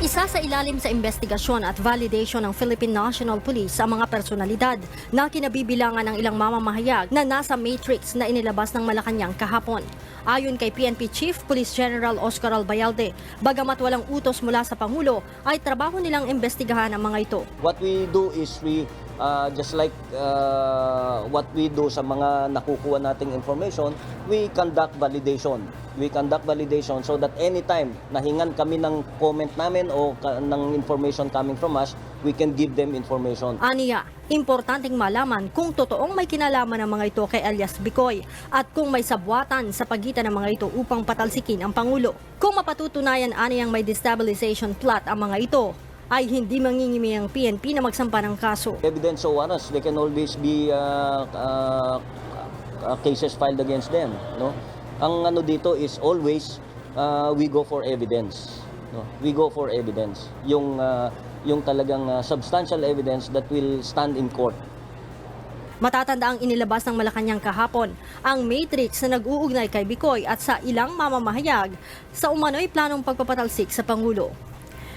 Isa sa ilalim sa investigasyon at validation ng Philippine National Police ang mga personalidad na kinabibilangan ng ilang mamamahayag na nasa matrix na inilabas ng Malacanang kahapon. Ayon kay PNP Chief Police General Oscar Albayalde, bagamat walang utos mula sa Pangulo, ay trabaho nilang investigahan ang mga ito. What we do is we uh, just like uh, what we do sa mga nakukuha nating information, we conduct validation. We conduct validation so that anytime nahingan kami ng comment namin o ng information coming from us, we can give them information. Aniya, importanteng malaman kung totoong may kinalaman ng mga ito kay alias Bicoy at kung may sabwatan sa pagitan ng mga ito upang patalsikin ang Pangulo. Kung mapatutunayan aniyang may destabilization plot ang mga ito, ay hindi mangingimi ang PNP na magsampa ng kaso. Evidence so warrants, they can always be uh, uh, uh, cases filed against them. No? Ang ano dito is always uh, we go for evidence. No? We go for evidence. Yung uh, yung talagang uh, substantial evidence that will stand in court. Matatanda ang inilabas ng Malacanang kahapon, ang matrix na nag-uugnay kay Bicoy at sa ilang mamamahayag sa umano'y planong pagpapatalsik sa Pangulo.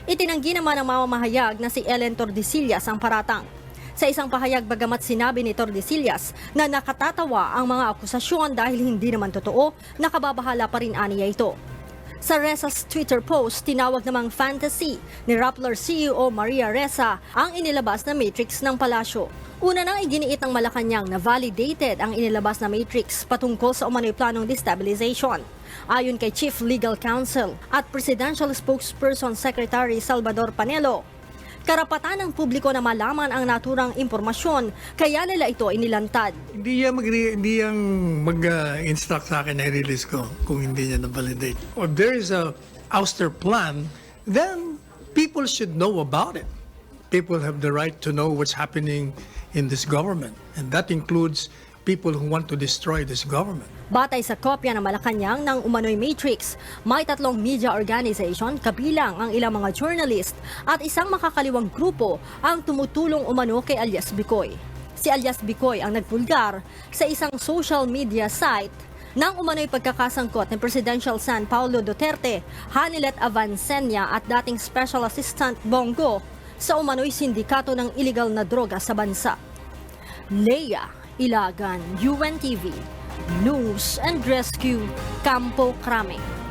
Itinanggi naman ng mamamahayag na si Ellen Tordesillas ang paratang. Sa isang pahayag bagamat sinabi ni Tordesillas na nakatatawa ang mga akusasyon dahil hindi naman totoo, nakababahala pa rin aniya ito. Sa Reza's Twitter post, tinawag namang fantasy ni Rappler CEO Maria Reza ang inilabas na matrix ng palasyo. Una nang iginiit ng Malacanang na validated ang inilabas na matrix patungkol sa umano'y planong destabilization. Ayon kay Chief Legal Counsel at Presidential Spokesperson Secretary Salvador Panelo, karapatan ng publiko na malaman ang naturang impormasyon kaya nila ito inilantad. Hindi yan, mag hindi yan mag-instruct sa akin na i-release ko kung hindi niya na-validate. Or there is a ouster plan, then people should know about it. People have the right to know what's happening in this government. And that includes people who want to destroy this government. Batay sa kopya ng Malacanang ng Umano'y Matrix, may tatlong media organization kabilang ang ilang mga journalist at isang makakaliwang grupo ang tumutulong umano kay alias Bicoy. Si alias Bicoy ang nagpulgar sa isang social media site nang umano'y pagkakasangkot ni Presidential San Paulo Duterte, Hanilet Avancenia at dating Special Assistant Bongo sa umano'y sindikato ng illegal na droga sa bansa. Leia Ilagan, UNTV, News and Rescue, Campo Crame.